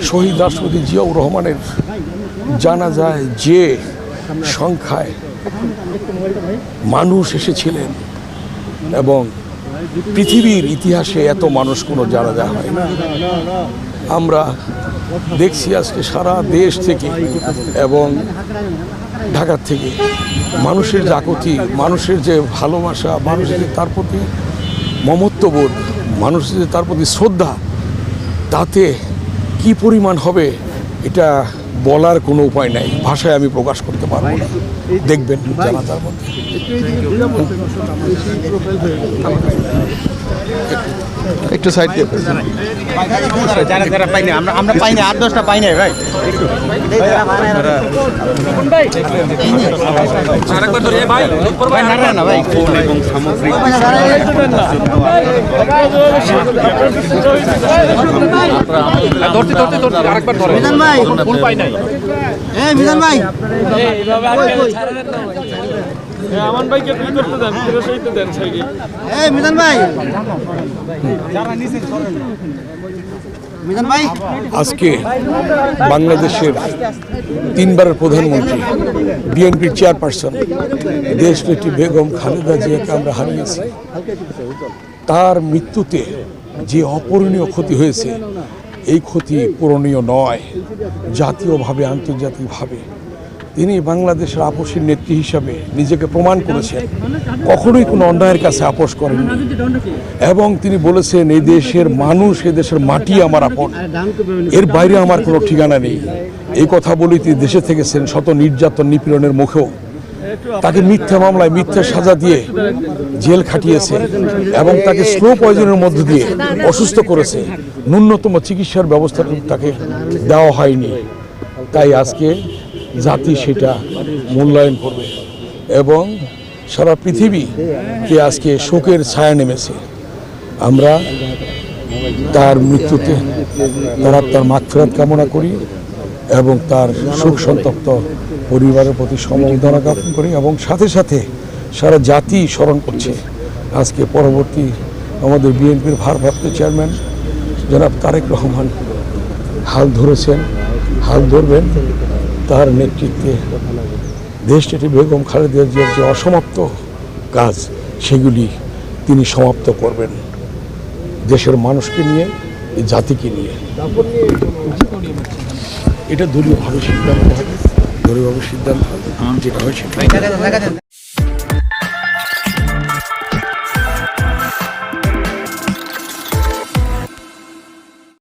শহীদ রাষ্ট্রপতি জিয়াউর রহমানের জানা যায় যে সংখ্যায় মানুষ এসেছিলেন এবং পৃথিবীর ইতিহাসে এত মানুষ কোনো জানা জানাজা হয় না আমরা দেখছি আজকে সারা দেশ থেকে এবং ঢাকার থেকে মানুষের জাগতি, মানুষের যে ভালোবাসা, মানুষের যে তার প্রতি মমত্ববোধ, মানুষের যে তার প্রতি শ্রদ্ধা, তাতে কি পরিমাণ হবে এটা বলার কোনো উপায় নাই। ভাষায় আমি প্রকাশ করতে পারব না। দেখবেন মধ্যে। একটু সাইড দিয়ে যারা যারা পাই না আমরা আমরা পাই না আট দশটা পাই না ভাই। ভাই না না ভাই। ফোন এবং সামগ্রিক ধরতে ধরতে ধরতে আরেকবার ধরে মিজান ভাই। ফুল পাই নাই এ মিজান ভাই আমান ভাইকে তুই করতে দেন ফিরে দেন সাইডে। এ মিজান ভাই। মিজান ভাই। আজকে বাংলাদেশের তিনবারের প্রধানমন্ত্রী বিএনপির চেয়ারপারসন দেশনেত্রী বেগম খালেদা জিয়াকে আমরা হারিয়েছি। তার মৃত্যুতে যে অপূরণীয় ক্ষতি হয়েছে এই ক্ষতি পূরণীয় নয় জাতীয়ভাবে আন্তর্জাতিকভাবে। তিনি বাংলাদেশের আপোষের নেত্রী হিসাবে নিজেকে প্রমাণ করেছেন। কখনোই কোনো অন্যায়ের কাছে আপোষ করেননি। এবং তিনি বলেছেন, এই দেশের মানুষ এ দেশের মাটি আমার আপন। এর বাইরে আমার কোনো ঠিকানা নেই। এই কথা বলেই তিনি দেশে থেকেছেন শত নির্যাতন নিপীড়নের মুখেও। তাকে মিথ্যা মামলায় মিথ্যা সাজা দিয়ে জেল খাটিয়েছে এবং তাকে স্লো পয়জনের মধ্য দিয়ে অসুস্থ করেছে। ন্যূনতম চিকিৎসার ব্যবস্থা তাকে দেওয়া হয়নি। তাই আজকে জাতি সেটা মূল্যায়ন করবে। এবং সারা পৃথিবীকে আজকে শোকের ছায়া নেমেছে, আমরা তার মৃত্যুতে তারা তার মাগফিরাত কামনা করি এবং তার সুখ সন্তপ্ত পরিবারের প্রতি সমবেদনা জ্ঞাপন করি এবং সাথে সাথে সারা জাতি স্মরণ করছে। আজকে পরবর্তী আমাদের বিএনপির ভারপ্রাপ্ত চেয়ারম্যান জনাব তারেক রহমান হাল ধরেছেন, হাল ধরবেন। তার নেতৃত্বে দেশটি বেগম খালেদা জিয়ার যে অসমাপ্ত কাজ, সেগুলি তিনি সমাপ্ত করবেন দেশের মানুষকে নিয়ে জাতিকে নিয়ে। এটা দলীয়ভাবে সিদ্ধান্ত হবে দলীয়ভাবে সিদ্ধান্ত হবে যেটা হয় সেটা